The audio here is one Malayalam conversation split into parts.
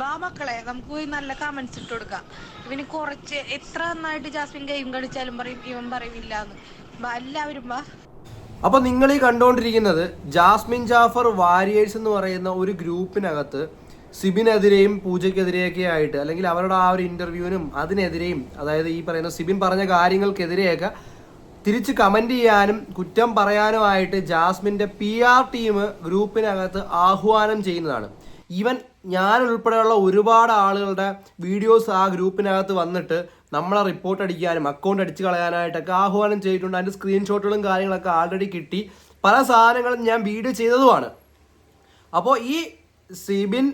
ബാ മക്കളെ നമുക്ക് പോയി നല്ല കമന്റ്സ് ഇട്ട് കൊടുക്കാം. ഇവന് കുറച്ച് എത്ര നന്നായിട്ട് ജാസ്മിൻ ഗെയിം കളിച്ചാലും പറയും ഇവൻ പറയും ഇല്ലാന്ന് എല്ലാവരും ബാ അപ്പൊ നിങ്ങൾ ഈ കണ്ടുകൊണ്ടിരിക്കുന്നത് ജാസ്മിൻ ജാഫർ വാരിയേഴ്സ് എന്ന് പറയുന്ന ഒരു ഗ്രൂപ്പിനകത്ത് സിബിനെതിരെയും പൂജയ്ക്കെതിരെയൊക്കെ ആയിട്ട് അല്ലെങ്കിൽ അവരുടെ ആ ഒരു ഇന്റർവ്യൂവിനും അതിനെതിരെയും അതായത് ഈ പറയുന്ന സിബിൻ പറഞ്ഞ കാര്യങ്ങൾക്കെതിരെയൊക്കെ തിരിച്ച് കമന്റ് ചെയ്യാനും കുറ്റം പറയാനുമായിട്ട് ജാസ്മിന്റെ പി ആർ ടീം ഗ്രൂപ്പിനകത്ത് ആഹ്വാനം ചെയ്യുന്നതാണ്. ഈവൻ ഞാൻ ഉൾപ്പെടെയുള്ള ഒരുപാട് ആളുകളുടെ വീഡിയോസ് ആ ഗ്രൂപ്പിനകത്ത് വന്നിട്ട് നമ്മളെ റിപ്പോർട്ട് അടിക്കാനും അക്കൗണ്ട് അടിച്ചു കളയാനായിട്ടൊക്കെ ആഹ്വാനം ചെയ്തിട്ടുണ്ട്. അതിന്റെ സ്ക്രീൻഷോട്ടുകളും കാര്യങ്ങളൊക്കെ ആൾറെഡി കിട്ടി. പല സാധനങ്ങളും ഞാൻ വീഡിയോ ചെയ്തതുമാണ്. അപ്പോൾ ഈ സിബിൻ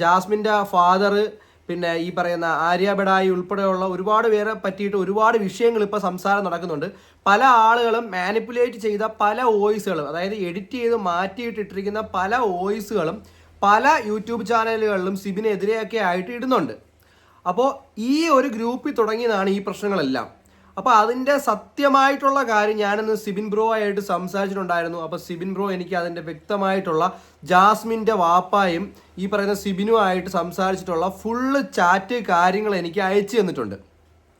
ജാസ്മിന്റെ ഫാദർ പിന്നെ ഈ പറയുന്ന ആര്യ ബെഡായി ഉൾപ്പെടെയുള്ള ഒരുപാട് പേരെ പറ്റിയിട്ട് ഒരുപാട് വിഷയങ്ങൾ ഇപ്പോൾ സംസാരം നടക്കുന്നുണ്ട്. പല ആളുകളും മാനിപ്പുലേറ്റ് ചെയ്ത പല വോയിസുകളും അതായത് എഡിറ്റ് ചെയ്ത് മാറ്റിയിട്ടിട്ടിരിക്കുന്ന പല വോയിസുകളും പല യൂട്യൂബ് ചാനലുകളിലും സിബിനെതിരെയൊക്കെ ആയിട്ട് ഇടുന്നുണ്ട്. അപ്പോൾ ഈ ഒരു ഗ്രൂപ്പിൽ തുടങ്ങിയതാണ് ഈ പ്രശ്നങ്ങളെല്ലാം. അപ്പോൾ അതിന്റെ സത്യമായിട്ടുള്ള കാര്യം ഞാനിന്ന് സിബിൻ ബ്രോ ആയിട്ട് സംസാരിച്ചിട്ടുണ്ടായിരുന്നു. അപ്പോൾ സിബിൻ ബ്രോ എനിക്ക് അതിന്റെ വ്യക്തമായിട്ടുള്ള ജാസ്മിന്റെ വാപ്പായും ഈ പറയുന്ന സിബിനുമായിട്ട് സംസാരിച്ചിട്ടുള്ള ഫുള്ള് ചാറ്റ് കാര്യങ്ങൾ എനിക്ക് അയച്ചു തന്നിട്ടുണ്ട്.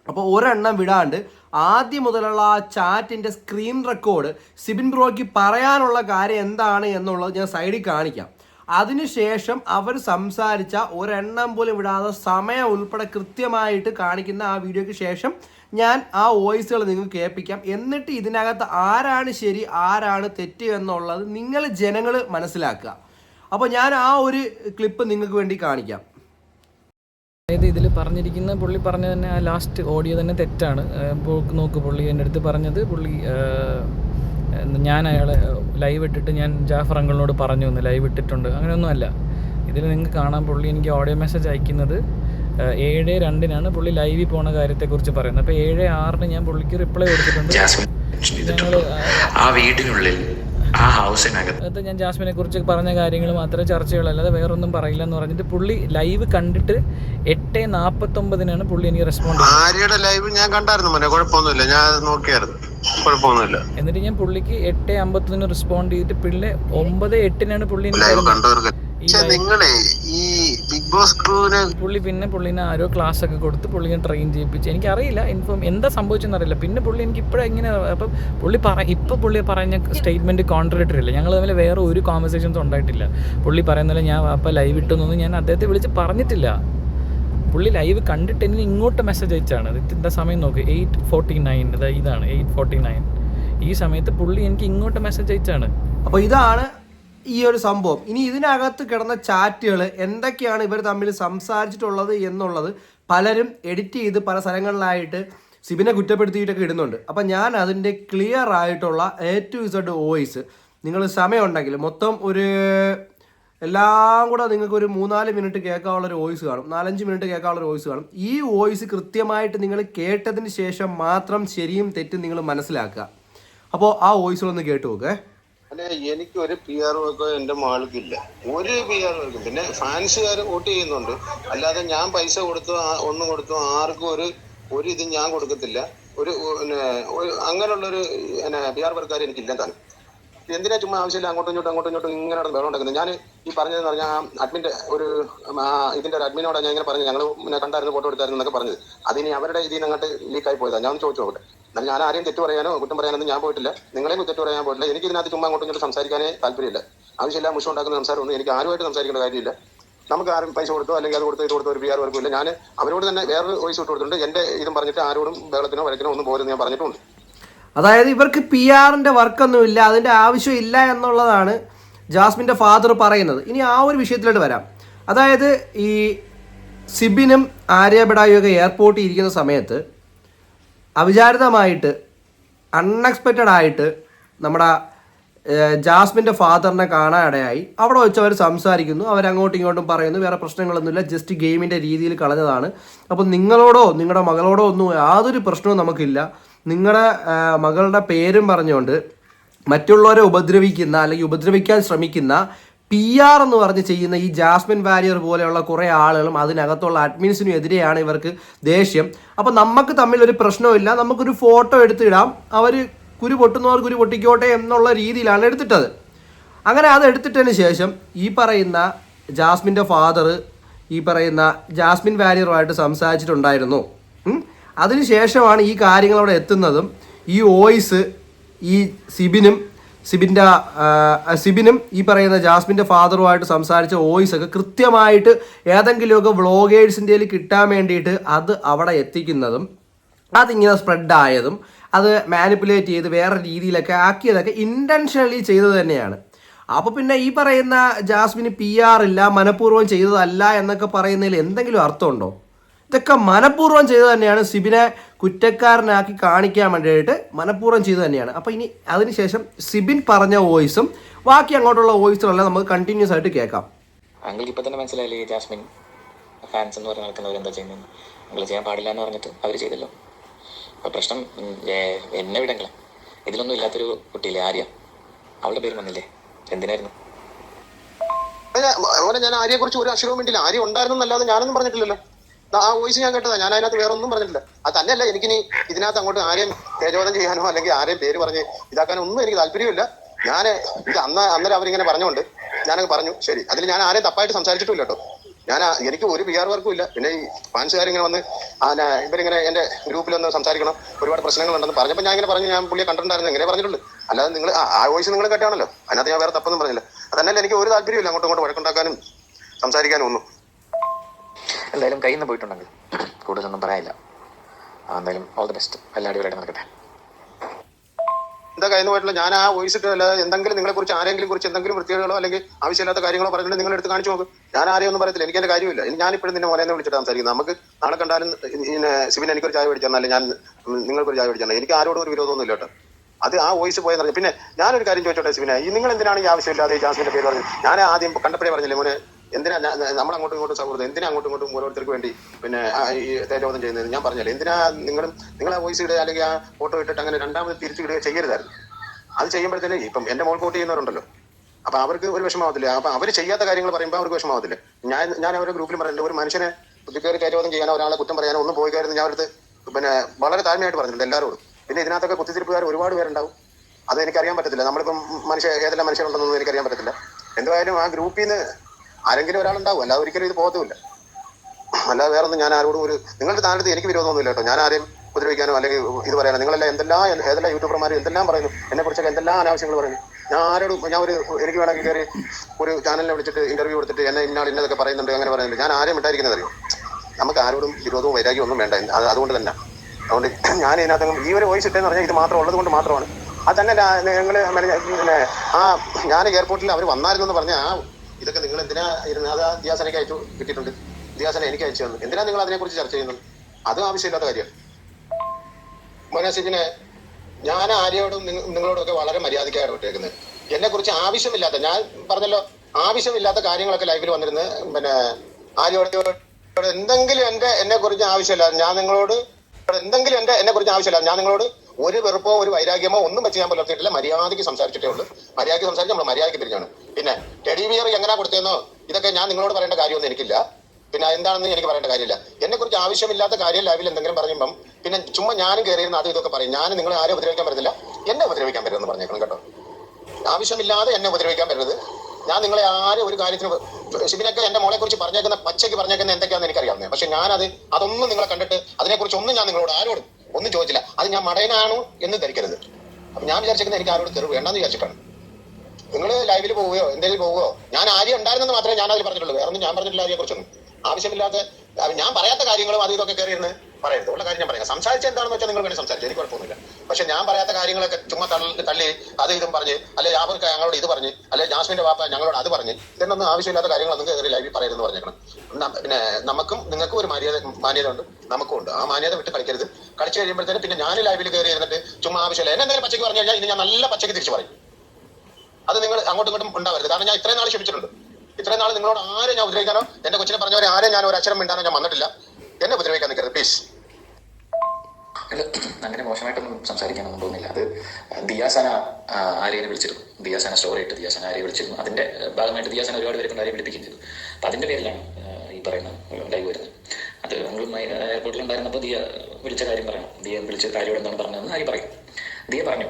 അപ്പോൾ ഒരെണ്ണം വിടാണ്ട് ആദ്യം മുതലുള്ള ആ ചാറ്റിന്റെ സ്ക്രീൻ റെക്കോർഡ് സിബിൻ ബ്രോയ്ക്ക് പറയാനുള്ള കാര്യം എന്താണ് എന്നുള്ളത് ഞാൻ സൈഡിൽ കാണിക്കാം. അതിനുശേഷം അവർ സംസാരിച്ച ഒരെണ്ണം പോലും വിടാതെ സമയം ഉൾപ്പെടെ കൃത്യമായിട്ട് കാണിക്കുന്ന ആ വീഡിയോയ്ക്ക് ശേഷം ഞാൻ ആ വോയിസുകൾ നിങ്ങൾക്ക് കേൾപ്പിക്കാം. എന്നിട്ട് ഇതിനകത്ത് ആരാണ് ശരി ആരാണ് തെറ്റ് എന്നുള്ളത് നിങ്ങൾ ജനങ്ങൾ മനസ്സിലാക്കുക. അപ്പോൾ ഞാൻ ആ ഒരു ക്ലിപ്പ് നിങ്ങൾക്ക് വേണ്ടി കാണിക്കാം. അതായത് ഇതിൽ പറഞ്ഞിരിക്കുന്ന പുള്ളി പറഞ്ഞ തന്നെ ആ ലാസ്റ്റ് ഓഡിയോ തന്നെ തെറ്റാണ്. നോക്ക് പുള്ളി എന്റെ അടുത്ത് പറഞ്ഞത്. പുള്ളി ഞാൻ അയാളെ ലൈവ് ഇട്ടിട്ട് ഞാൻ ജാഫർ അങ്കിളിനോട് പറഞ്ഞു എന്ന് ലൈവ് ഇട്ടിട്ടുണ്ട്. അങ്ങനെയൊന്നുമല്ല. ഇതിൽ നിങ്ങൾക്ക് കാണാൻ പുള്ളി എനിക്ക് ഓഡിയോ മെസ്സേജ് അയക്കുന്നത് ഏഴ് രണ്ടിനാണ് പുള്ളി ലൈവിൽ പോണ കാര്യത്തെക്കുറിച്ച് പറയുന്നത്. അപ്പോൾ ഏഴ് ആറിന് ഞാൻ പുള്ളിക്ക് റിപ്ലൈ കൊടുത്തിട്ടുണ്ട്. ആ വീടിനുള്ളിൽ ആ ഹൗസിനകത്ത്. ഞാൻ ജാസ്മിനെ കുറിച്ച് പറഞ്ഞ കാര്യങ്ങൾ മാത്രമേ ചർച്ചയുള്ളൂ. അല്ലാതെ വേറൊന്നും പറയില്ല എന്ന് പറഞ്ഞിട്ട് പുള്ളി ലൈവ് കണ്ടിട്ട് എട്ട് നാപ്പത്തൊമ്പതിനാണ് പുള്ളി എനിക്ക് റെസ്പോണ്ട് ആര്യയുടെ ലൈവ് ഞാൻ കണ്ടായിരുന്നു മോനെ. കുഴപ്പമൊന്നുമില്ല. ഞാൻ നോക്കിയായിരുന്നു. കുഴപ്പമൊന്നുമില്ല. എന്നിട്ട് ഞാൻ പുള്ളിക്ക് എട്ട് അമ്പത്തൊന്നിന് റെസ്പോണ്ട് ചെയ്തിട്ട് പിന്നെ ഒമ്പത് എട്ടിനാണ് പുള്ളി നിങ്ങളെ ഈ ബിഗ് ബോസ് ക്രൂവിന് പുള്ളി പിന്നെ പുള്ളിനെ ആരോ ക്ലാസ് ഒക്കെ കൊടുത്ത് പുള്ളിനെ ട്രെയിൻ ചെയ്യിപ്പിച്ച്. എനിക്കറിയില്ല ഇൻഫോം എന്താ സംഭവിച്ചെന്ന് അറിയില്ല. പിന്നെ പുള്ളി എനിക്ക് ഇപ്പോഴും ഇങ്ങനെ അപ്പം പുള്ളി പറ ഇപ്പോൾ പുള്ളി പറഞ്ഞ സ്റ്റേറ്റ്മെന്റ് കോൺട്രഡിക്ടറി അല്ല. ഞങ്ങൾ തമ്മിൽ വേറെ ഒരു കോൺവെർസേഷൻസ് ഉണ്ടായിട്ടില്ല. പുള്ളി പറയുന്നില്ല ഞാൻ അപ്പം ലൈവ് ഇട്ടു ഞാൻ അദ്ദേഹത്തെ വിളിച്ച് പറഞ്ഞിട്ടില്ല. പുള്ളി ലൈവ് കണ്ടിട്ട് എനിക്ക് ഇങ്ങോട്ട് മെസ്സേജ് അയച്ചാണ്. ഇതിന്റെ സമയം നോക്ക്. എയ്റ്റ് ഫോർട്ടി നയൻ ഇതാണ്. എയ്റ്റ് ഫോർട്ടി നയൻ ഈ സമയത്ത് പുള്ളി എനിക്ക് ഇങ്ങോട്ട് മെസ്സേജ് അയച്ചാണ്. അപ്പോൾ ഇതാണ് ഈ ഒരു സംഭവം. ഇനി ഇതിനകത്ത് കിടന്ന ചാറ്റുകൾ എന്തൊക്കെയാണ് ഇവർ തമ്മിൽ സംസാരിച്ചിട്ടുള്ളത് എന്നുള്ളത് പലരും എഡിറ്റ് ചെയ്ത് പല സ്ഥലങ്ങളിലായിട്ട് സിബിനെ കുറ്റപ്പെടുത്തിയിട്ടൊക്കെ ഇടുന്നുണ്ട്. അപ്പം ഞാൻ അതിന്റെ ക്ലിയർ ആയിട്ടുള്ള എ ടു ഇസഡ് വോയിസ് നിങ്ങൾ സമയമുണ്ടെങ്കിൽ മൊത്തം ഒരു എല്ലാം കൂടെ നിങ്ങൾക്ക് ഒരു മൂന്നാൽ മിനിറ്റ് കേൾക്കാനുള്ള ഒരു വോയിസ് കാണും. നാലഞ്ച് മിനിറ്റ് കേൾക്കാനുള്ള ഒരു വോയിസ് കാണും. ഈ വോയിസ് കൃത്യമായിട്ട് നിങ്ങൾ കേട്ടതിന് ശേഷം മാത്രം ശരിയും തെറ്റും നിങ്ങൾ മനസ്സിലാക്കുക. അപ്പോൾ ആ വോയിസുകളൊന്ന് കേട്ടു നോക്കേ. അല്ലെ എനിക്ക് ഒരു പി ആർ വർക്കോ എന്റെ മാൾക്കില്ല ഒരു പി ആർ വർക്കും പിന്നെ ഫാൻസുകാർ വോട്ട് ചെയ്യുന്നുണ്ട്. അല്ലാതെ ഞാൻ പൈസ കൊടുത്തു ഒന്നും കൊടുത്തു ആർക്കും ഒരു ഒരു ഇത് ഞാൻ കൊടുക്കത്തില്ല. ഒരു അങ്ങനെയുള്ളൊരു പി ആർ വർക്കാർ എനിക്കില്ല താനും. എന്തിനാ ചുമ്മാ ആവശ്യമില്ല അങ്ങോട്ടും ഇങ്ങോട്ടും അങ്ങോട്ടും ഇങ്ങോട്ടും ഇങ്ങനെ ബഹളം ഉണ്ടാക്കുന്നത് ഞാൻ ഈ പറഞ്ഞതെന്ന് പറഞ്ഞാൽ അഡ്മിന്റെ ഒരു ഇതിന്റെ ഒരു അഡ്മിനോട് ഞാൻ ഇങ്ങനെ പറഞ്ഞു ഞങ്ങൾ കണ്ടായിരുന്നു ഫോട്ടോ എടുത്തായിരുന്നു എന്നൊക്കെ പറഞ്ഞത്. അതിനി അവരുടെ ഇതിൽ നിന്ന് അങ്ങോട്ട് ലീക്കായി പോയതാണ് ഞാൻ ചോദിച്ചു നോക്കട്ടെ. എന്നാൽ ഞാൻ ആരെയും തെറ്റ് പറയാനോ കുറ്റം പറയാനൊന്നും ഞാൻ പോയിട്ടില്ല. നിങ്ങളെയും തെറ്റ് പറയാൻ പോയിട്ടില്ല. എനിക്ക് ഇതിനകത്ത് ചുമ്മാ അങ്ങോട്ടും ഇങ്ങോട്ടും സംസാരിക്കാനേ താല്പര്യമില്ല. ആവശ്യമില്ല മുഷം ഉണ്ടാക്കുന്ന സംസാരമൊന്നും എനിക്ക് ആരുമായിട്ട് സംസാരിക്കേണ്ട കാര്യമില്ല. നമുക്ക് ആരും പൈസ കൊടുത്തോ അല്ലെങ്കിൽ അത് കൊടുത്തോ ഇത് കൊടുത്തോ ഒരു പി ആർ വർക്കും ഇല്ല. ഞാൻ അവരോട് തന്നെ വേറൊരു വോയിസ് ഇട്ട് കൊടുത്തിട്ടുണ്ട്. എന്റെ ഇതും പറഞ്ഞിട്ട് ആരോടും ബഹളത്തിനോ വഴക്കിനോ ഒന്നും പോരെന്ന് ഞാൻ പറഞ്ഞിട്ടുണ്ട്. അതായത് ഇവർക്ക് പി ആറിന്റെ വർക്കൊന്നുമില്ല അതിന്റെ ആവശ്യമില്ല എന്നുള്ളതാണ് ജാസ്മിന്റെ ഫാദർ പറയുന്നത്. ഇനി ആ ഒരു വിഷയത്തിലോട്ട് വരാം. അതായത് ഈ സിബിനും ആര്യ എയർപോർട്ടിൽ ഇരിക്കുന്ന സമയത്ത് അവിചാരിതമായിട്ട് അൺഎക്സ്പെക്റ്റഡ് ആയിട്ട് നമ്മുടെ ജാസ്മിന്റെ ഫാദറിനെ കാണാനിടയായി. അവിടെ വെച്ച് അവർ സംസാരിക്കുന്നു അവരങ്ങോട്ടും ഇങ്ങോട്ടും പറയുന്നു വേറെ പ്രശ്നങ്ങളൊന്നുമില്ല ജസ്റ്റ് ഗെയിമിന്റെ രീതിയിൽ കളഞ്ഞതാണ്. അപ്പോൾ നിങ്ങളോടോ നിങ്ങളുടെ മകളോടോ ഒന്നും യാതൊരു പ്രശ്നവും നമുക്കില്ല. നിങ്ങളുടെ മകളുടെ പേരും പറഞ്ഞുകൊണ്ട് മറ്റുള്ളവരെ ഉപദ്രവിക്കുന്ന അല്ലെങ്കിൽ ഉപദ്രവിക്കാൻ ശ്രമിക്കുന്ന പി ആർ എന്ന് പറഞ്ഞ് ചെയ്യുന്ന ഈ ജാസ്മിൻ വാരിയർ പോലെയുള്ള കുറേ ആളുകളും അതിനകത്തുള്ള അഡ്മിൻസിനും എതിരെയാണ് ഇവർക്ക് ദേഷ്യം. അപ്പോൾ നമുക്ക് തമ്മിൽ ഒരു പ്രശ്നമില്ല നമുക്കൊരു ഫോട്ടോ എടുത്തിടാം. അവർ കുരു പൊട്ടുന്നവർ കുരു പൊട്ടിക്കോട്ടെ എന്നുള്ള രീതിയിലാണ് എടുത്തിട്ടത്. അങ്ങനെ അത് എടുത്തിട്ടതിന് ശേഷം ഈ പറയുന്ന ജാസ്മിന്റെ ഫാദർ ഈ പറയുന്ന ജാസ്മിൻ വാരിയറുമായിട്ട് സംസാരിച്ചിട്ടുണ്ടായിരുന്നു. അതിനുശേഷമാണ് ഈ കാര്യങ്ങൾ അവിടെ എത്തുന്നതും ഈ വോയിസ് ഈ സിബിനും സിബിന്റെ സിബിനും ഈ പറയുന്ന ജാസ്മിന്റെ ഫാദറുമായിട്ട് സംസാരിച്ച വോയിസ് ഒക്കെ കൃത്യമായിട്ട് ഏതെങ്കിലുമൊക്കെ വ്ളോഗേഴ്സിന്റെ കിട്ടാൻ വേണ്ടിയിട്ട് അത് അവിടെ എത്തിക്കുന്നതും അതിങ്ങനെ സ്പ്രെഡായതും അത് മാനിപ്പുലേറ്റ് ചെയ്ത് വേറെ രീതിയിലൊക്കെ ആക്കിയതൊക്കെ ഇന്റൻഷനലി ചെയ്തത് തന്നെയാണ്. അപ്പോൾ പിന്നെ ഈ പറയുന്ന ജാസ്മിന് പി ആർ ഇല്ല മനഃപൂർവം ചെയ്തതല്ല എന്നൊക്കെ പറയുന്നതിൽ എന്തെങ്കിലും അർത്ഥമുണ്ടോ? ഇതൊക്കെ മനഃപൂർവം ചെയ്തു തന്നെയാണ് സിബിനെ കുറ്റക്കാരനാക്കി കാണിക്കാൻ വേണ്ടിയിട്ട് മനഃപൂർവം ചെയ്തു തന്നെയാണ്. അപ്പോൾ ഇനി അതിനുശേഷം സിബിൻ പറഞ്ഞ വോയിസും ബാക്കി അങ്ങോട്ടുള്ള വോയിസുകളെല്ലാം നമുക്ക് കണ്ടിന്യൂസ് ആയിട്ട് കേൾക്കാം. അങ്കിൾക്ക് ഇപ്പം തന്നെ മനസ്സിലായില്ലേ ഈ ജാസ്മിൻ? ഫാൻസ് എന്ന് പറഞ്ഞ നടക്കുന്നവർ എന്താ ചെയ്യുന്നത് അങ്കിൾ ചെയ്യാൻ പാടില്ല എന്ന് പറഞ്ഞിട്ട് അവർ ചെയ്തല്ലോ. അപ്പോൾ പ്രശ്നം എന്നെ വിടങ്ങളെ ഇതിലൊന്നും ഇല്ലാത്തൊരു കുട്ടിയില്ലേ ആര്യ? അവളുടെ പേര് വന്നില്ലേ എന്തിനായിരുന്നു? അതുപോലെ ഞാൻ ആര്യയെ കുറിച്ച് ഒരു അക്ഷരവും വേണ്ടിയില്ല ആര്യ ഉണ്ടായിരുന്നു എന്നല്ലാതെ ഞാനൊന്നും പറഞ്ഞിട്ടില്ലല്ലോ. ആ വോയിസ് ഞാൻ കേട്ടതാ. ഞാൻ അതിനകത്ത് വേറെ ഒന്നും പറഞ്ഞിട്ടില്ല. അത് തന്നെയല്ല എനിക്കിനി ഇതിനകത്ത് അങ്ങോട്ട് ആരെയും തേജോധം ചെയ്യാനോ അല്ലെങ്കിൽ ആരെയും പേര് പറഞ്ഞ് ഇതാക്കാനോ ഒന്നും എനിക്ക് താല്പര്യമില്ല ഞാൻ ഇത് അന്ന് അന്നേരം അവരിങ്ങനെ പറഞ്ഞുകൊണ്ട് ഞാനങ്ങ് പറഞ്ഞു ശരി അതിൽ ഞാൻ ആരെയും തപ്പായിട്ട് സംസാരിച്ചിട്ടില്ല കേട്ടോ. ഞാൻ എനിക്ക് ഒരു പി ആർ വർക്കും ഇല്ല. പിന്നെ ഈ ഫാൻസുകാരിങ്ങനെ വന്ന് ഇവരിങ്ങനെ എന്റെ ഗ്രൂപ്പിൽ ഒന്ന് സംസാരിക്കണം ഒരുപാട് പ്രശ്നങ്ങളുണ്ടെന്ന് പറഞ്ഞപ്പോൾ ഞാൻ ഇങ്ങനെ പറഞ്ഞു ഞാൻ പുള്ളിയെ കണ്ടിട്ടുണ്ടായിരുന്നു ഇങ്ങനെ പറഞ്ഞിട്ടുള്ളൂ അല്ലാതെ നിങ്ങൾ ആ വോയിസ് നിങ്ങൾ കേട്ടാണല്ലോ അതിനകത്ത് ഞാൻ വേറെ തപ്പൊന്നും പറഞ്ഞില്ല. അതന്നല്ല എനിക്ക് ഒരു താല്പര്യമില്ല അങ്ങോട്ടും ഇങ്ങോട്ടും വഴക്കുണ്ടാക്കാനും സംസാരിക്കാനും ഒന്നും. എന്തായാലും കയ്യിൽ നിന്ന് പോയിട്ടുണ്ടെങ്കിൽ കൂടുതലൊന്നും പറയാനില്ല. എന്തായാലും ഓൾ ദി ബെസ്റ്റ് എല്ലാ അടിപൊളിയായിട്ട് നടക്കട്ടെ. എന്താ കയ്യിൽ പോയിട്ടുള്ള? ഞാൻ ആ വോയിസ് ഇട്ട് അല്ലാതെ എന്തെങ്കിലും നിങ്ങളെ കുറിച്ച് ആരെങ്കിലും കുറിച്ച് എന്തെങ്കിലും വൃത്തികളോ അല്ലെങ്കിൽ ആവശ്യമില്ലാത്ത കാര്യങ്ങളോ പറഞ്ഞിട്ട് നിങ്ങൾ എടുത്ത് കാണിച്ചു നോക്ക്. ഞാൻ ആരെയും ഒന്നും പറയത്തില്ല. എനിക്ക് എന്റെ കാര്യമില്ല. ഞാനിപ്പോഴും നിന്നെ മോനെ വിളിച്ചിട്ട് സംസാരിക്കുന്നത്. നമുക്ക് നാളെ കണ്ടാലും സിബിൻ എനിക്കൊരു ചായ പഠിച്ചാൽ ഞാൻ നിങ്ങൾക്കൊരു ചായ പഠിച്ചാൽ എനിക്ക് ആരോടും ഒരു വിരോധമൊന്നും ഇല്ല കേട്ടോ. അത് ആ വോയിസ് പോയെന്ന് പറഞ്ഞു. പിന്നെ ഞാനൊരു കാര്യം ചോദിച്ചോട്ടെ സിബിനെ? നിങ്ങൾ എന്തിനാണ് ഈ ആവശ്യമില്ലാതെ ജാസ്മിന്റെ പേര് പറഞ്ഞു ഞാൻ ആദ്യം കണ്ടപ്പോഴേ പറഞ്ഞില്ലേ മോനെ? എന്തിനാ നമ്മൾ അങ്ങോട്ടും ഇങ്ങോട്ടും സൗഹൃദം എന്തിനാ അങ്ങോട്ടും ഇങ്ങോട്ടും ഓരോരുത്തർക്ക് വേണ്ടി പിന്നെ ഈ തേജോധം ചെയ്യുന്നത്? ഞാൻ പറഞ്ഞല്ലേ എന്തിനാ നിങ്ങളും നിങ്ങൾ ആ വോയിസ് ഇടുക അല്ലെങ്കിൽ ആ ഫോട്ടോ ഇട്ടിട്ട് അങ്ങനെ രണ്ടാമത് തിരിച്ചു ഇടുക ചെയ്യരുതായിരുന്നു. അത് ചെയ്യുമ്പോഴത്തേനും ഇപ്പം എന്റെ മോൾ വോട്ട് ചെയ്യുന്നവരുണ്ടല്ലോ. അപ്പൊ അവർക്ക് ഒരു വിഷമാവത്തില്ല അപ്പൊ അവർ ചെയ്യാത്ത കാര്യങ്ങൾ പറയുമ്പോൾ അവർക്ക് വിഷമാവത്തില്ല ഞാൻ ഞാൻ അവരുടെ ഗ്രൂപ്പിൽ പറഞ്ഞില്ല ഒരു മനുഷ്യനെ കുത്തിക്കയറി കയറ്റോധം ചെയ്യാൻ ഒരാളെ കുറ്റം പറയാനോ ഒന്നും പോയി കയറുന്ന ഞാൻ അവർക്ക് പിന്നെ വളരെ താഴ്മയായിട്ട് പറഞ്ഞിട്ടുണ്ട് എല്ലാവരോടും. പിന്നെ ഇതിനകത്തൊക്കെ കുത്തിത്തിരിപ്പുകാർ ഒരുപാട് പേരുണ്ടാവും. അത് എനിക്കറിയാൻ പറ്റത്തില്ല. നമ്മളിപ്പം മനുഷ്യ ഏതെല്ലാം മനുഷ്യരുണ്ടെന്നൊന്നും എനിക്കറിയാൻ പറ്റത്തില്ല. എന്തായാലും ആ ഗ്രൂപ്പിൽ നിന്ന് ആരെങ്കിലും ഒരാളുണ്ടാവും. അല്ലാതെ ഒരിക്കലും ഇത് പോകത്തുമില്ല. അല്ലാതെ വേറെ ഒന്നും ഞാൻ ആരോടും ഒരു നിങ്ങളുടെ താഴത്ത് എനിക്ക് വിരോധമൊന്നുമില്ല കേട്ടോ. ഞാൻ ആരെയും ഉപദ്രവിക്കാനോ അല്ലെങ്കിൽ ഇത് പറയാനോ നിങ്ങളെല്ലാം എന്തെല്ലാം ഏതെല്ലാം യൂട്യൂബർമാരും എന്തെല്ലാം പറയുന്നു? എന്നെ കുറിച്ചൊക്കെ എന്തെല്ലാം അനാവശ്യങ്ങൾ പറയുന്നു? ഞാൻ ആരോടും ഞാൻ ഒരു എനിക്ക് വേണമെങ്കിൽ കയറി ഒരു ചാനലിനെ വിളിച്ചിട്ട് ഇന്റർവ്യൂ കൊടുത്തിട്ട് എന്നെ ഇന്നാൾ ഇന്നതൊക്കെ പറയുന്നുണ്ട് അങ്ങനെ പറയുന്നുണ്ട് ഞാൻ ആരെയും വിട്ടായിരിക്കുന്നത് അറിയോ? നമുക്ക് ആരോടും വിരോധവും വൈരാഗ്യം ഒന്നും വേണ്ട. അത് അതുകൊണ്ട് തന്നെ. അതുകൊണ്ട് ഞാൻ ഇതിനകത്ത് ഈ ഒരു വോയിസ് ഇട്ടെന്ന് പറഞ്ഞാൽ ഇത് മാത്രം ഉള്ളത് കൊണ്ട് മാത്രമാണ്. അത് തന്നെ ഞങ്ങൾ ആ ഞാൻ എയർപോർട്ടിൽ അവർ വന്നായിരുന്നു എന്ന് പറഞ്ഞാൽ ആ ഇതൊക്കെ നിങ്ങൾ എന്തിനാ ഇരുന്ന് അത് ദിയാസനയ്ക്ക് അയച്ചു കിട്ടിയിട്ടുണ്ട്? ദിയാസന എനിക്ക് അയച്ചു തന്നു. എന്തിനാ നിങ്ങൾ അതിനെക്കുറിച്ച് ചർച്ച ചെയ്യുന്നത്? അത് ആവശ്യമില്ലാത്ത കാര്യം മോനാസിബിനെ ഞാൻ ആര്യോടും നിങ്ങ- നിങ്ങളോടൊക്കെ വളരെ മര്യാദയ്ക്കാണ് വിട്ടേക്കുന്നത്. എന്നെ കുറിച്ച് ആവശ്യമില്ലാത്ത ഞാൻ പറഞ്ഞല്ലോ ആവശ്യമില്ലാത്ത കാര്യങ്ങളൊക്കെ ലൈഫിൽ വന്നിരുന്ന് പിന്നെ ആര്യോട് എന്തെങ്കിലും എന്റെ എന്നെ കുറിച്ച് ആവശ്യമില്ല ഞാൻ നിങ്ങളോട് എന്തെങ്കിലും എന്റെ എന്നെ കുറിച്ച് ആവശ്യമില്ല ഞാൻ നിങ്ങളോട് ഒരു വെറുപ്പോ ഒരു വൈരാഗ്യമോ ഒന്നും വെച്ച് ഞാൻ പുലർത്തിയിട്ടില്ല. മര്യാദയ്ക്ക് സംസാരിച്ചിട്ടേ ഉള്ളൂ. മര്യാദയ്ക്ക് സംസാരിച്ച് നമ്മൾ മര്യാദയ്ക്ക് പിരിഞ്ഞാണ് പിന്നെ ടെഡി ബിയർ എങ്ങനെ കൊടുത്തേന്നോ? ഇതൊക്കെ ഞാൻ നിങ്ങളോട് പറയേണ്ട കാര്യമൊന്നും എനിക്കില്ല. പിന്നെ എന്താണെന്ന് എനിക്ക് പറയേണ്ട കാര്യമില്ല. എന്നെ കുറിച്ച് ആവശ്യമില്ലാത്ത കാര്യം ലൈവിൽ എന്തെങ്കിലും പറയുമ്പം പിന്നെ ചുമ്മാ ഞാനും കയറിയിരുന്ന അത് ഇതൊക്കെ പറയും. ഞാൻ നിങ്ങളെ ആരും ഉപദ്രവിക്കാൻ പറ്റത്തില്ല. എന്നെ ഉപദ്രവിക്കാൻ പറ്റുമെന്ന് പറഞ്ഞേക്കണം കേട്ടോ. ആവശ്യമില്ലാതെ എന്നെ ഉപദ്രവിക്കാൻ പറ്റരുത്. ഞാൻ നിങ്ങളെ ആരും ഒരു കാര്യത്തിന് ഷിബിനൊക്കെ എന്റെ മോളെ കുറിച്ച് പറഞ്ഞേക്കുന്ന പച്ചയ്ക്ക് പറഞ്ഞേക്കുന്ന എന്തൊക്കെയാണെന്ന് എനിക്കറിയാവുന്നത് പക്ഷെ ഞാനത് അതൊന്നും നിങ്ങളെ കണ്ടിട്ട് അതിനെക്കുറിച്ച് ഒന്നും ഞാൻ നിങ്ങളോട് ആരോടും ഒന്നും ചോദിച്ചില്ല. അത് ഞാൻ മടയനാണോ എന്ന് ധരിക്കരുത്. അപ്പൊ ഞാൻ വിചാരിച്ചിരിക്കുന്നത് എനിക്ക് ആരോട് തെറിവ് വേണ്ടെന്ന് വിചാരിച്ചിട്ടാണ്. നിങ്ങൾ ലൈവിൽ പോവുകയോ എന്തെങ്കിലും പോവുകയോ ഞാൻ ആര്യ ഉണ്ടായിരുന്നെന്ന് മാത്രമേ ഞാൻ അതിൽ പറഞ്ഞിട്ടുള്ളൂ. വേറെ ഒന്നും ഞാൻ പറഞ്ഞിട്ടില്ല ആര്യെ കുറിച്ചൊന്നും ആവശ്യമില്ലാത്ത ഞാൻ പറയാത്ത കാര്യങ്ങളും അത് ഇതൊക്കെ കയറി ഇരുന്ന് പറയരുത്. ഉള്ള കാര്യം ഞാൻ പറയാം. സംസാരിച്ച എന്താണെന്ന് വെച്ചാൽ നിങ്ങൾ വേണ്ടി സംസാരിച്ചു എനിക്ക് കുഴപ്പമൊന്നുമില്ല. പക്ഷെ ഞാൻ പറയാത്ത കാര്യങ്ങളൊക്കെ ചുമ്മാ തള്ളി തള്ളി അത് ഇതും പറഞ്ഞ് അല്ലെ ജാഫർക്ക് ഞങ്ങളോട് ഇത് പറഞ്ഞ് അല്ലെ ജാസ്മിന്റെ വാപ്പ ഞങ്ങളോട് അത് പറഞ്ഞ് ഇതൊന്നും ആവശ്യമില്ലാത്ത കാര്യങ്ങൾ നിങ്ങൾക്ക് കയറി ലൈവിൽ പറയരുതെന്ന് പറഞ്ഞേക്കണം. പിന്നെ നമുക്കും നിങ്ങൾക്കും ഒരു മര്യാദ മാന്യത ഉണ്ട്. നമുക്കും ഉണ്ട്. ആ മാന്യത വിട്ട് കളിക്കരുത്. കളിച്ചു കഴിയുമ്പോഴത്തേനും പിന്നെ ഞാൻ ലൈവിൽ കയറി ഇരുന്നിട്ട് ചുമ്മാ ആവശ്യമില്ല. എന്നെ എന്തെങ്കിലും പച്ചയ്ക്ക് പറഞ്ഞു കഴിഞ്ഞാൽ ഇനി ഞാൻ നല്ല പച്ചയ്ക്ക് തിരിച്ചു പറയും. അത് നിങ്ങൾ അങ്ങോട്ടും ഇങ്ങോട്ടും ഉണ്ടാവരുത്. കാരണം ഞാൻ ഇത്രയും നാൾ ക്ഷമിച്ചിട്ടുണ്ട്. ഇത്രയും നാൾ നിങ്ങളോട് ആരെ ഞാൻ ഉപദ്രവിക്കാനോ? എന്റെ കൊച്ചിനെ പറഞ്ഞവരെ ആരെ ഞാൻ ഒരു അക്ഷരം മിണ്ടാനോ ഞാൻ വന്നിട്ടില്ല. എന്നെ ഉപദ്രവിക്കാൻ നിൽക്കരുത് പ്ലീസ് അങ്ങനെ മോശമായിട്ടൊന്നും സംസാരിക്കാനൊന്നും തോന്നില്ല അത് ദിയാസന ആര്യനെ വിളിച്ചിരുന്നു. ദിയാസന സ്റ്റോറി ഇട്ട് ദിയാസന ആരെ വിളിച്ചിരുന്നു. അതിന്റെ ഭാഗമായിട്ട് ദിയാസന ഒരുപാട് പേരെ കൊണ്ട് ആര്യെ വിളിപ്പിക്കുകയും ചെയ്തു. അപ്പൊ അതിന്റെ പേരിലാണ് ഈ പറയുന്ന ലൈവ് വരുന്നത്. അത് നിങ്ങളും എയർപോർട്ടിൽ ഉണ്ടായിരുന്നപ്പോൾ ദിയ വിളിച്ച കാര്യം പറയണം. ദിയ വിളിച്ച കാര്യം എന്താണ് പറഞ്ഞതെന്ന് ആര്യ പറയും. ദിയ പറഞ്ഞു.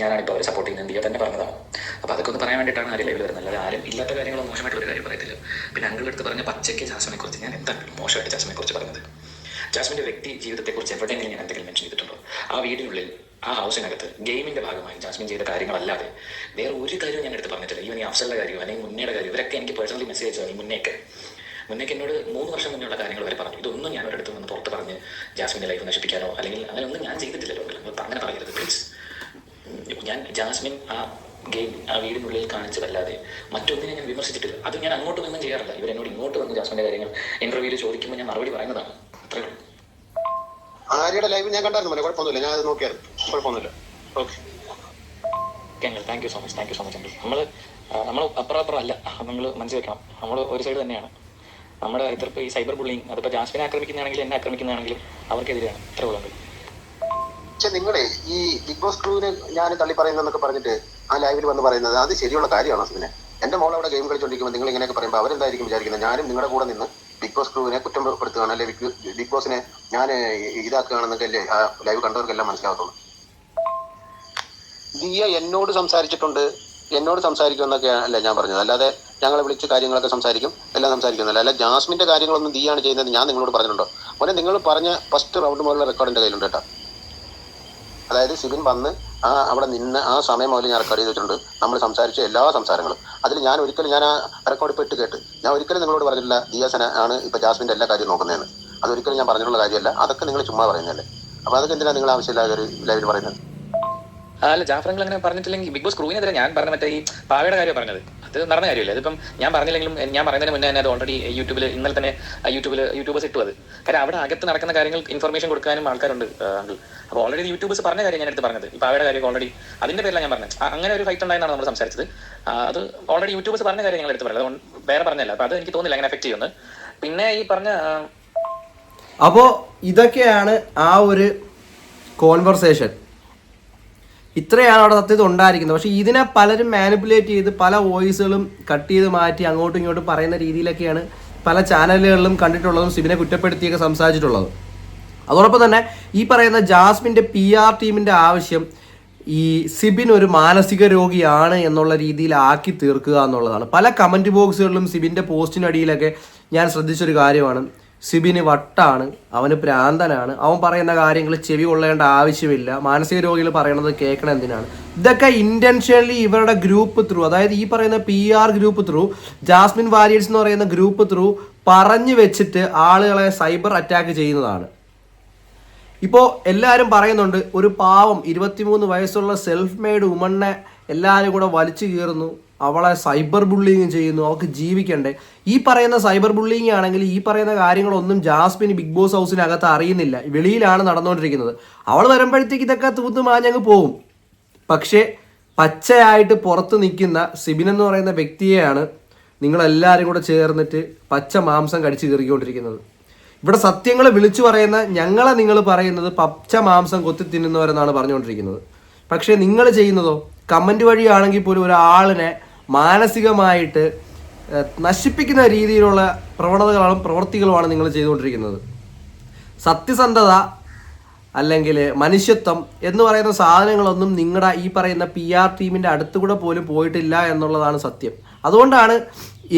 ഞാനാണിപ്പോൾ അവരെ സപ്പോർട്ട് ചെയ്യുന്നത്. ദിയ തന്നെ പറഞ്ഞതാണ്. അപ്പോൾ അതൊക്കെ ഒന്ന് പറയാൻ വേണ്ടിയിട്ടാണ് ആ ലൈവിൽ വരുന്നത്. അല്ലാതെ ആരും ഇല്ലാത്ത കാര്യങ്ങളോ മോശമായിട്ടുള്ള ഒരു കാര്യം പറയത്തില്ല. പിന്നെ അങ്കിളുടെ അടുത്ത് പറഞ്ഞ പച്ചയ്ക്ക് ജാസ്മിനെ കുറിച്ച് ഞാൻ എന്താണ് മോശമായിട്ട് ജാസ്മിനെ കുറിച്ച് പറഞ്ഞത്? ജാസ്മിന്റെ വ്യക്തി ജീവിതത്തെ കുറിച്ച് എവിടെയെങ്കിലും ഞാൻ എന്തെങ്കിലും മെൻഷൻ ചെയ്തിട്ടുണ്ടോ? ആ വീടിനുള്ളിൽ ആ ഹൗസിനകത്ത് ഗെയിമിന്റെ ഭാഗമായി ജാസ്മിൻ ചെയ്ത കാര്യങ്ങളല്ലാതെ വേറെ ഒരു കാര്യവും ഞാൻ എടുത്ത് പറഞ്ഞിട്ടില്ല. ഈവൻ ഈ അഫ്സലിന്റെ കാര്യം അല്ലെങ്കിൽ മുന്നേയുടെ കാര്യം ഇവരൊക്കെ എനിക്ക് പേഴ്സണലി മെസ്സേജ് ഈ മുന്നേക്ക്. മുന്നേക്ക് എന്നോട് മൂന്ന് വർഷം മുന്നേയുള്ള കാര്യങ്ങൾ വരെ പറഞ്ഞു ഇതൊന്നും ഞാൻ ഒരിടത്ത് നിന്ന് പുറത്ത് പറഞ്ഞ് ജാസ്മിന്റെ ലൈഫ് നശിപ്പിക്കാനോ അല്ലെങ്കിൽ അങ്ങനെ ഒന്നും ഞാൻ ചെയ്തിട്ടില്ലല്ലോ അങ്ങനെ പറയരുത് പ്ലീസ് ഞാൻ ജാസ്മിൻ ആ ഗെയിം ആ വീടിനുള്ളിൽ കാണിച്ചതല്ലാതെ മറ്റൊന്നിനെ ഞാൻ വിമർശിച്ചിട്ടില്ല അത് ഞാൻ അങ്ങോട്ട് നിന്നും ചെയ്യാറില്ല ഇവർ എന്നോട് ഇങ്ങോട്ട് വന്ന് ജാസ്മിന്റെ കാര്യങ്ങൾ ഇന്റർവ്യൂവിൽ ചോദിക്കുമ്പോൾ ഞാൻ മറുപടി പറയുന്നതാണ് അത്രേ ഉള്ളൂ ആര്യയുടെ ലൈവ് ഞാൻ കണ്ടായിരുന്നു മോനെ കുഴപ്പമൊന്നുമില്ല ഞാൻ അത് നോക്കിയായിരുന്നു കുഴപ്പമൊന്നുമില്ല okay uncle thank you so much thank you so much നമ്മൾ നമ്മൾ അപ്പുറം അപ്പുറം അല്ല നമ്മൾ മനസ്സിൽ വെക്കണം നമ്മൾ ഒരു സൈഡ് തന്നെയാണ് നമ്മുടെ ഇതിപ്പോൾ ഈ സൈബർ ബുള്ളിങ് അതിപ്പോൾ ജാസ്മിനെ ആക്രമിക്കുന്നതാണെങ്കിലും എന്നെ ആക്രമിക്കുന്നതാണെങ്കിലും അവർക്കെതിരെയാണ്. ഇത്ര ഉള്ളത് പക്ഷെ നിങ്ങളെ ഈ ബിഗ് ബോസ് ക്രൂവിന് ഞാൻ തള്ളി പറയുന്നതെന്നൊക്കെ പറഞ്ഞിട്ട് ആ ലൈവിൽ വന്ന് പറയുന്നത് അത് ശരിയുള്ള കാര്യമാണോ സിനെ എന്റെ മോൾ അവിടെ ഗെയിം കളിച്ചോണ്ടിരിക്കുമ്പോൾ നിങ്ങൾ ഇങ്ങനെയൊക്കെ പറയുമ്പോൾ അവരെന്തായിരിക്കും വിചാരിക്കുന്നത്? ഞാനും നിങ്ങളുടെ കൂടെ നിന്ന് ബിഗ് ബോസ് ക്രൂവിനെ കുറ്റപ്പെടുത്തുകയാണ് അല്ലെ ബിഗ് ബോസിനെ ഞാൻ ഇതാക്കുകയാണെന്നൊക്കെ അല്ലേ ആ ലൈവ് കണ്ടവർക്കെല്ലാം മനസ്സിലാവത്തുള്ളൂ ദിയ എന്നോട് സംസാരിച്ചിട്ടുണ്ട് എന്നോട് സംസാരിക്കുമെന്നൊക്കെ അല്ലേ ഞാൻ പറഞ്ഞത്. അല്ലാതെ ഞങ്ങളെ വിളിച്ച് കാര്യങ്ങളൊക്കെ സംസാരിക്കും. എല്ലാം സംസാരിക്കുന്നില്ല. അല്ല ജാസ്മിന്റെ കാര്യങ്ങളൊന്നും ദിയാണ് ചെയ്യുന്നത് ഞാൻ നിങ്ങളോട് പറഞ്ഞിട്ടുണ്ടോ? മോനെ നിങ്ങൾ പറഞ്ഞ ഫസ്റ്റ് റൗണ്ട് മുതലുള്ള റെക്കോർഡ് കയ്യിലുണ്ട് കേട്ടോ. അതായത് സിബിൻ വന്ന് ആ അവിടെ നിന്ന് ആ സമയം മുതൽ ഞാൻ റെക്കോർഡ് ചെയ്തിട്ടുണ്ട് നമ്മൾ സംസാരിച്ച എല്ലാ സംസാരങ്ങളും. അതിൽ ഞാൻ ഒരിക്കലും ഞാൻ ആ റെക്കോർഡ് ഇട്ട് കേട്ട്. ഞാൻ ഒരിക്കലും നിങ്ങളോട് പറഞ്ഞിട്ടില്ല ദിയാസന ആണ് ഇപ്പോൾ ജാസ്മിന്റെ എല്ലാ കാര്യവും നോക്കുന്നതെന്ന്. അതൊരിക്കലും ഞാൻ പറഞ്ഞിട്ടുള്ള കാര്യമല്ല. അതൊക്കെ നിങ്ങൾ ചുമ്മാ പറയുന്നതല്ലേ. അപ്പോൾ അതൊക്കെ എന്തിനാണ് നിങ്ങൾ ആവശ്യമില്ലാതെ ഒരു ലൈവിൽ പറയുന്നത്? അല്ല ജാഫറങ്ങൾ അങ്ങനെ പറഞ്ഞിട്ടില്ലെങ്കിൽ ബിഗ് ബോസ് ക്രൂവിനെതിരെ ഞാൻ പറഞ്ഞ മറ്റേ ഈ പാവയുടെ കാര്യം പറഞ്ഞത്. അത് നടന്ന കാര്യമില്ല? അതിപ്പം ഞാൻ പറഞ്ഞില്ലെങ്കിലും ഞാൻ പറയുന്നതിന് മുന്നേ തന്നെ അത് ഓൾറെഡി യൂട്യൂബിൽ ഇന്നലെ തന്നെ യൂട്യൂബിൽ യൂട്യൂബേഴ്സ് ഇട്ടു അത്. കാരണം അവിടെ അകത്ത് നടക്കുന്ന കാര്യങ്ങൾ ഇൻഫർമേഷൻ കൊടുക്കാനും ആൾക്കാരുണ്ട് അങ്കിൾ. അപ്പോൾ ഓൾറെഡി യൂട്യൂബേഴ്സ് പറഞ്ഞ കാര്യം ഞാൻ എടുത്ത് പറഞ്ഞത്. ഇപ്പോൾ അവരുടെ കാര്യം ഓൾറെഡി അതിന്റെ പേരിലാണ് ഞാൻ പറഞ്ഞത്. അങ്ങനെ ഒരു ഫൈറ്റ് ഉണ്ടായെന്നാണ് നമ്മൾ സംസാരിച്ചത്. അത് ഓൾറെഡി യൂട്യൂബേഴ്സ് പറഞ്ഞ കാര്യം ഞങ്ങൾ എടുത്ത് പറഞ്ഞത് വേറെ പറഞ്ഞല്ല. അപ്പോൾ അത് എനിക്ക് തോന്നില്ല അങ്ങനെ എഫക്ട് ചെയ്യുന്നത് പിന്നെ ഈ പറഞ്ഞ അപ്പോൾ ഇതൊക്കെയാണ് ആ ഒരു കോൺവെർസേഷൻ ഇത്രയാണ് അവിടെ സത്യത്തിൽ ഉണ്ടായിരിക്കുന്നത്. പക്ഷേ ഇതിനെ പലരും മാനിപ്പുലേറ്റ് ചെയ്ത് പല വോയിസുകളും കട്ട് ചെയ്ത് മാറ്റി അങ്ങോട്ടും ഇങ്ങോട്ടും പറയുന്ന രീതിയിലൊക്കെയാണ് പല ചാനലുകളിലും കണ്ടിട്ടുള്ളതും സിബിനെ കുറ്റപ്പെടുത്തിയൊക്കെ സംസാരിച്ചിട്ടുള്ളതും. അതോടൊപ്പം തന്നെ ഈ പറയുന്ന ജാസ്മിന്റെ പി ആർ ടീമിന്റെ ആവശ്യം ഈ സിബിൻ ഒരു മാനസിക രോഗിയാണ് എന്നുള്ള രീതിയിൽ ആക്കി തീർക്കുക എന്നുള്ളതാണ്. പല കമന്റ് ബോക്സുകളിലും സിബിന്റെ പോസ്റ്റിനടിയിലൊക്കെ ഞാൻ ശ്രദ്ധിച്ചൊരു കാര്യമാണ്. സിബിന് വട്ടാണ് അവന് പ്രാന്തനാണ്. അവൻ പറയുന്ന കാര്യങ്ങൾ ചെവി കൊള്ളേണ്ട ആവശ്യമില്ല. മാനസിക രോഗികൾ പറയണത് കേൾക്കണം എന്തിനാണ്? ഇതൊക്കെ ഇന്റൻഷനലി ഇവരുടെ ഗ്രൂപ്പ് ത്രൂ അതായത് ഈ പറയുന്ന P R group through Jasmine Warriors എന്ന് പറയുന്ന ഗ്രൂപ്പ് ത്രൂ പറഞ്ഞു വെച്ചിട്ട് ആളുകളെ സൈബർ അറ്റാക്ക് ചെയ്യുന്നതാണ്. ഇപ്പോൾ എല്ലാവരും പറയുന്നുണ്ട് ഒരു പാവം ഇരുപത്തിമൂന്ന് വയസ്സുള്ള സെൽഫ് മെയ്ഡ് ഉമണ്ണെ എല്ലാവരും കൂടെ വലിച്ചു കീറുന്നു. അവളെ സൈബർ ബുള്ളിങ് ചെയ്യുന്നു അവൾക്ക് ജീവിക്കണ്ടേ. ഈ പറയുന്ന സൈബർ ബുള്ളിങ് ആണെങ്കിൽ ഈ പറയുന്ന കാര്യങ്ങളൊന്നും ജാസ്മിൻ ബിഗ് ബോസ് ഹൗസിനകത്ത് അറിയുന്നില്ല. വെളിയിലാണ് നടന്നുകൊണ്ടിരിക്കുന്നത്. അവൾ വരുമ്പോഴത്തേക്ക് ഇതൊക്കെ തൂത്ത് മാഞ്ഞങ്ങ് പോകും പക്ഷേ പച്ചയായിട്ട് പുറത്ത് നിൽക്കുന്ന സിബിൻ എന്ന് പറയുന്ന വ്യക്തിയെയാണ് നിങ്ങളെല്ലാവരും കൂടെ ചേർന്നിട്ട് പച്ച മാംസം കടിച്ചു കയറിക്കൊണ്ടിരിക്കുന്നത് ഇവിടെ സത്യങ്ങൾ വിളിച്ചു പറയുന്ന ഞങ്ങളെ നിങ്ങൾ പറയുന്നത് പച്ച മാംസം കൊത്തി തിന്നുന്നവരെന്നാണ് പറഞ്ഞുകൊണ്ടിരിക്കുന്നത്. പക്ഷേ നിങ്ങൾ ചെയ്യുന്നതോ? കമന്റ് വഴിയാണെങ്കിൽ പോലും ഒരാളിനെ മാനസികമായിട്ട് നശിപ്പിക്കുന്ന രീതിയിലുള്ള പ്രവണതകളും പ്രവൃത്തികളുമാണ് നിങ്ങൾ ചെയ്തുകൊണ്ടിരിക്കുന്നത്. സത്യസന്ധത അല്ലെങ്കിൽ മനുഷ്യത്വം എന്ന് പറയുന്ന സാധനങ്ങളൊന്നും നിങ്ങളുടെ ഈ പറയുന്ന പി ആർ ടീമിന്റെ അടുത്തുകൂടെ പോലും പോയിട്ടില്ല എന്നുള്ളതാണ് സത്യം. അതുകൊണ്ടാണ്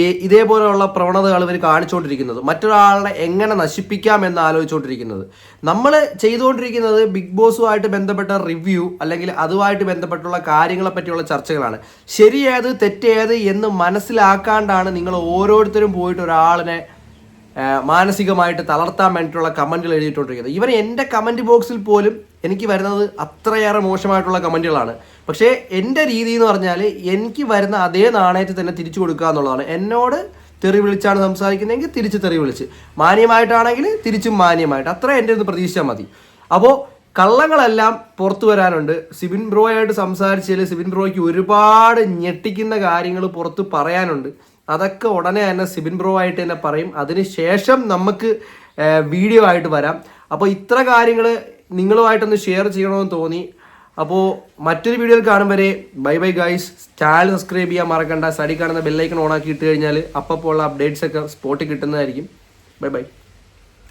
ഈ ഇതേപോലെയുള്ള പ്രവണതകൾ ഇവർ കാണിച്ചുകൊണ്ടിരിക്കുന്നത്. മറ്റൊരാളെ എങ്ങനെ നശിപ്പിക്കാം എന്ന് ആലോചിച്ചുകൊണ്ടിരിക്കുന്നത്. നമ്മൾ ചെയ്തുകൊണ്ടിരിക്കുന്നത് ബിഗ് ബോസുമായിട്ട് ബന്ധപ്പെട്ട റിവ്യൂ അല്ലെങ്കിൽ അതുമായിട്ട് ബന്ധപ്പെട്ടുള്ള കാര്യങ്ങളെ പറ്റിയുള്ള ചർച്ചകളാണ്. ശരിയേത് തെറ്റേത് എന്ന് മനസ്സിലാക്കാണ്ടാണ് നിങ്ങൾ ഓരോരുത്തരും പോയിട്ട് ഒരാളിനെ മാനസികമായിട്ട് തളർത്താൻ വേണ്ടിയിട്ടുള്ള കമന്റുകൾ എഴുതിയിട്ടുണ്ടിരിക്കുന്നത് ഇവർ എന്റെ കമന്റ് ബോക്സിൽ പോലും എനിക്ക് വരുന്നത് അത്രയേറെ മോശമായിട്ടുള്ള കമന്റുകളാണ് പക്ഷേ എന്റെ രീതി എന്ന് പറഞ്ഞാൽ എനിക്ക് വരുന്ന അതേ നാണയത്തിൽ തന്നെ തിരിച്ചു കൊടുക്കുക എന്നുള്ളതാണ്. എന്നോട് തെറി വിളിച്ചാണ് സംസാരിക്കുന്നതെങ്കിൽ തിരിച്ച് തെറി വിളിച്ച്. മാന്യമായിട്ടാണെങ്കിൽ തിരിച്ചും മാന്യമായിട്ട്. അത്ര എന്റെ ഒന്ന് പ്രതീക്ഷിച്ചാൽ മതി. അപ്പോൾ കള്ളങ്ങളെല്ലാം പുറത്തു വരാനുണ്ട്. സിബിൻ ബ്രോയായിട്ട് സംസാരിച്ചതിൽ സിബിൻ ബ്രോയ്ക്ക് ഒരുപാട് ഞെട്ടിക്കുന്ന കാര്യങ്ങൾ പുറത്ത് പറയാനുണ്ട്. അതൊക്കെ ഉടനെ തന്നെ സിബിൻ ബ്രോ ആയിട്ട് തന്നെ പറയും. അതിനുശേഷം നമുക്ക് വീഡിയോ ആയിട്ട് വരാം. അപ്പോൾ ഇത്ര കാര്യങ്ങൾ നിങ്ങളുമായിട്ടൊന്ന് ഷെയർ ചെയ്യണമെന്ന് തോന്നി. അപ്പോൾ മറ്റൊരു വീഡിയോയിൽ കാണും വരെ. Bye bye guys channel subscribe ചെയ്യാൻ മറക്കണ്ട. സൈഡിൽ കാണുന്ന ബെല്ലൈക്കൺ ഓൺ ആക്കി ഇട്ട് കഴിഞ്ഞാൽ അപ്പോൾ ഉള്ള അപ്ഡേറ്റ്സ് ഒക്കെ സ്പോട്ടിൽ കിട്ടുന്നതായിരിക്കും. Bye bye